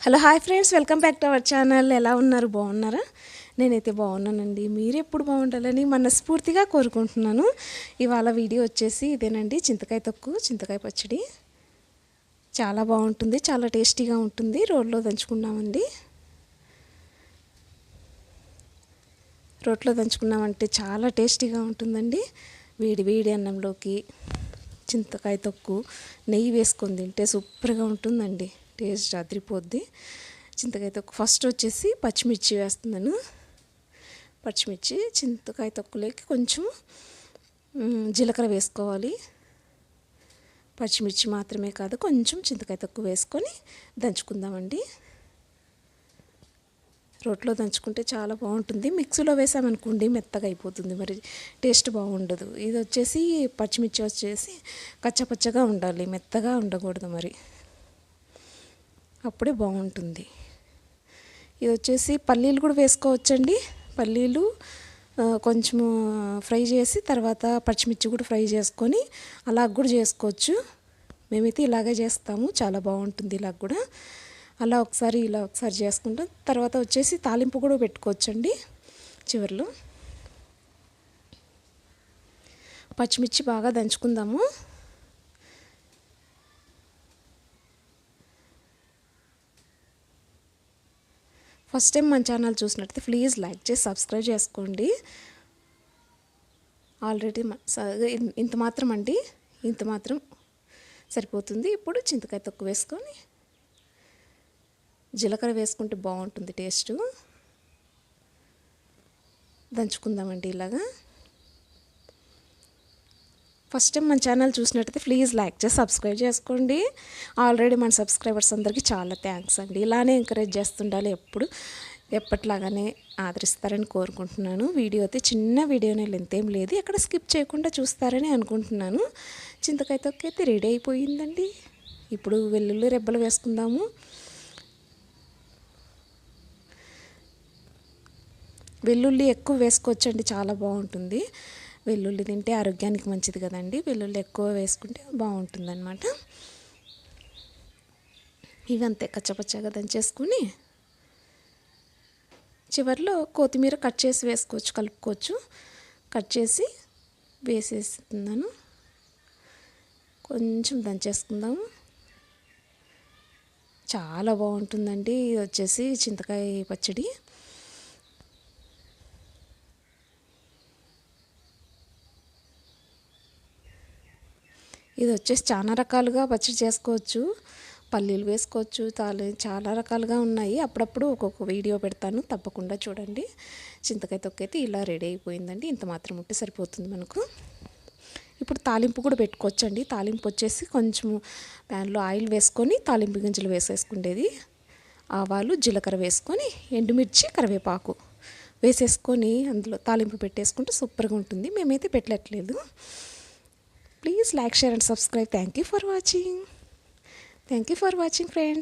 Hello hi friends welcome back to our channel. ఎలా ఉన్నారు? బాగున్నారా? నేనైతే బాగున్నానండి. మీరు ఎప్పుడు బాగుండాలని మనస్ఫూర్తిగా కోరుకుంటున్నాను. ఇవాళ వీడియో వచ్చేసి ఇదేనండి. చింతకాయ తొక్కు చింతకాయ పచ్చడి. చాలా బాగుంటుంది చాలా టేస్టీగా ఉంటుంది. రోడ్లో దంచుకున్నామండి. రోట్లో దంచుకున్నామంటే చాలా టేస్టీగా ఉంటుందండి. వేడి వేడి అన్నంలోకి చింతకాయ తొక్కు నెయ్యి వేసుకొని తింటే సూపర్గా ఉంటుందండి. టేస్ట్ అదిరిపోద్ది. చింతకాయ తొక్కు ఫస్ట్ వచ్చేసి పచ్చిమిర్చి వేస్తున్నాను. పచ్చిమిర్చి చింతకాయ తొక్కులోకి కొంచెం జీలకర్ర వేసుకోవాలి. పచ్చిమిర్చి మాత్రమే కాదు కొంచెం చింతకాయ తొక్కు వేసుకొని దంచుకుందామండి. రోట్లో దంచుకుంటే చాలా బాగుంటుంది. మిక్సీలో వేసామనుకోండి మెత్తగా అయిపోతుంది. మరి టేస్ట్ బాగుండదు. ఇది వచ్చేసి పచ్చిమిర్చి వచ్చేసి కచ్చపచ్చగా ఉండాలి. మెత్తగా ఉండకూడదు మరి. అప్పుడే బాగుంటుంది. ఇది వచ్చేసి పల్లీలు కూడా వేసుకోవచ్చండి. పల్లీలు కొంచెము ఫ్రై చేసి తర్వాత పచ్చిమిర్చి కూడా ఫ్రై చేసుకొని అలా కూడా చేసుకోవచ్చు. మేమైతే ఇలాగే చేస్తాము. చాలా బాగుంటుంది ఇలా కూడా. అలా ఒకసారి ఇలా ఒకసారి చేసుకుంటాం. తర్వాత వచ్చేసి తాలింపు కూడా పెట్టుకోవచ్చండి చివరిలో. పచ్చిమిర్చి బాగా దంచుకుందాము. ఫస్ట్ టైం మన ఛానల్ చూసినట్లయితే ప్లీజ్ లైక్ చేసి సబ్స్క్రైబ్ చేసుకోండి. ఆల్రెడీ ఇంత మాత్రం అండి. ఇంత మాత్రం సరిపోతుంది. ఇప్పుడు చింతకాయ తొక్కు వేసుకొని జీలకర్ర వేసుకుంటే బాగుంటుంది టేస్టు. దంచుకుందామండి ఇలాగా. ఫస్ట్ టైం మన ఛానల్ చూసినట్టయితే ప్లీజ్ లైక్ చేసి సబ్స్క్రైబ్ చేసుకోండి. ఆల్రెడీ మన సబ్స్క్రైబర్స్ అందరికీ చాలా థ్యాంక్స్ అండి. ఇలానే ఎంకరేజ్ చేస్తుండాలి ఎప్పుడు. ఎప్పట్లాగానే ఆదరిస్తారని కోరుకుంటున్నాను. వీడియో అయితే చిన్న వీడియోనే లెంత్ ఏం లేదు. ఎక్కడ స్కిప్ చేయకుండా చూస్తారని అనుకుంటున్నాను. చింతకాయ తొక్కైతే అయితే రెడీ అయిపోయిందండి. ఇప్పుడు వెల్లుల్లి రెబ్బలు వేసుకుందాము. వెల్లుల్లి ఎక్కువ వేసుకోవచ్చండి. చాలా బాగుంటుంది. వెల్లుల్లి తింటే ఆరోగ్యానికి మంచిది కదండి. వెల్లుల్లి ఎక్కువ వేసుకుంటే బాగుంటుంది అనమాట ఇవి అంతే కచ్చపచ్చగా దంచేసుకుని చివరిలో కొత్తిమీర కట్ చేసి వేసుకోవచ్చు కలుపుకోవచ్చు. కట్ చేసి వేసేస్తున్నాను. కొంచెం దంచేసుకుందాము. చాలా బాగుంటుందండి. ఇది వచ్చేసి చింతకాయ పచ్చడి. ఇది వచ్చేసి చాలా రకాలుగా పచ్చడి చేసుకోవచ్చు. పల్లీలు వేసుకోవచ్చు. తాలి చాలా రకాలుగా ఉన్నాయి. అప్పుడప్పుడు ఒక్కొక్క వీడియో పెడతాను. తప్పకుండా చూడండి. చింతకాయ తొక్కైతే ఇలా రెడీ అయిపోయిందండి. ఇంత మాత్రం ఉంటే సరిపోతుంది మనకు. ఇప్పుడు తాలింపు కూడా పెట్టుకోవచ్చండి. తాలింపు వచ్చేసి కొంచెం ప్యాన్లో ఆయిల్ వేసుకొని తాలింపు గింజలు వేసేసుకుండేది. ఆవాలు జీలకర్ర వేసుకొని ఎండుమిర్చి కరివేపాకు వేసేసుకొని అందులో తాలింపు పెట్టేసుకుంటే సూపర్గా ఉంటుంది. మేమైతే పెట్టట్లేదు. Please like, share and subscribe. Thank you for watching. Thank you for watching friends.